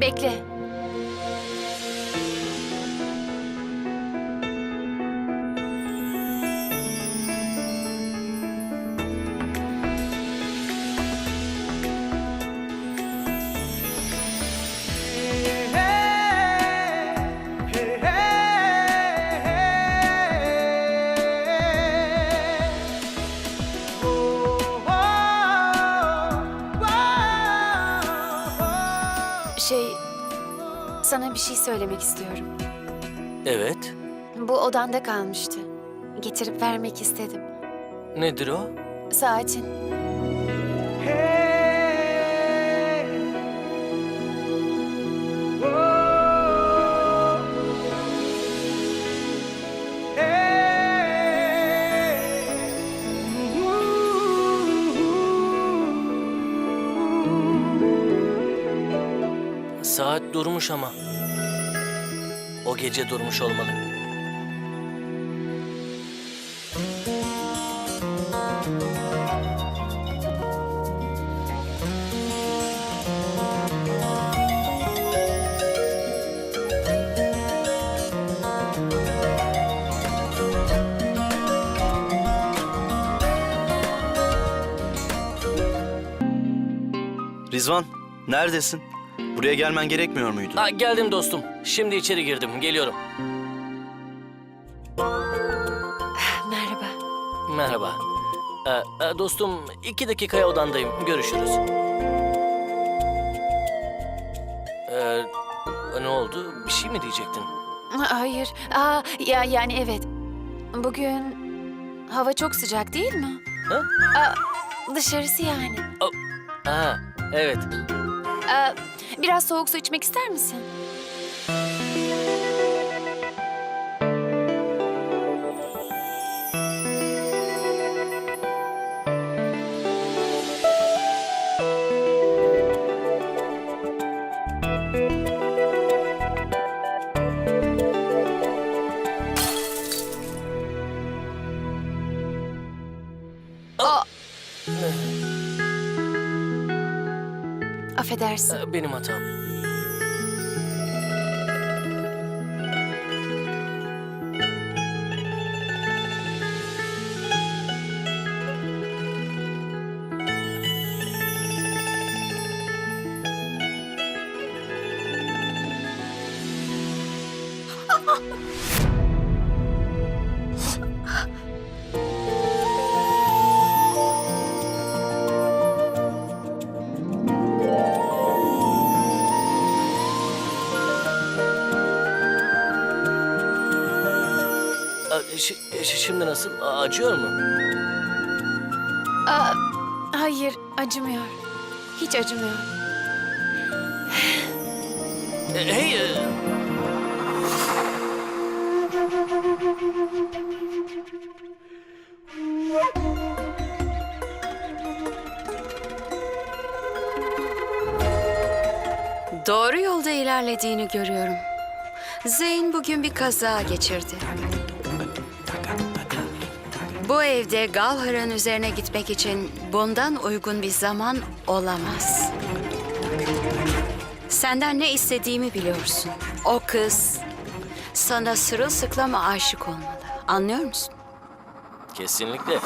Bekle. Şey, sana bir şey söylemek istiyorum. Evet. Bu odanda kalmıştı. Getirip vermek istedim. Nedir o? Saatin. Saat durmuş ama. O gece durmuş olmalı. Rizvan, neredesin? Buraya gelmen gerekmiyor muydu? Ha, geldim dostum. Şimdi içeri girdim. Geliyorum. Merhaba. Merhaba. Ee, e, dostum iki dakikaya odandayım. Görüşürüz. Ee, ne oldu? Bir şey mi diyecektin? Hayır. Aa, ya yani evet. Bugün hava çok sıcak değil mi? Ha? Aa, dışarısı yani. Ha, evet. Aa, biraz soğuk su içmek ister misin? Aa. Affedersin. Ee, Benim hatam. Şimdi nasıl? Acıyor mu? Aa, hayır, acımıyor. Hiç acımıyor. Ee, Hey, e, Doğru yolda ilerlediğini görüyorum. Zeyn bugün bir kaza geçirdi. Bu evde Gavhar'ın üzerine gitmek için bundan uygun bir zaman olamaz. Senden ne istediğimi biliyorsun. O kız sana sırılsıklama aşık olmalı. Anlıyor musun? kesinlikle.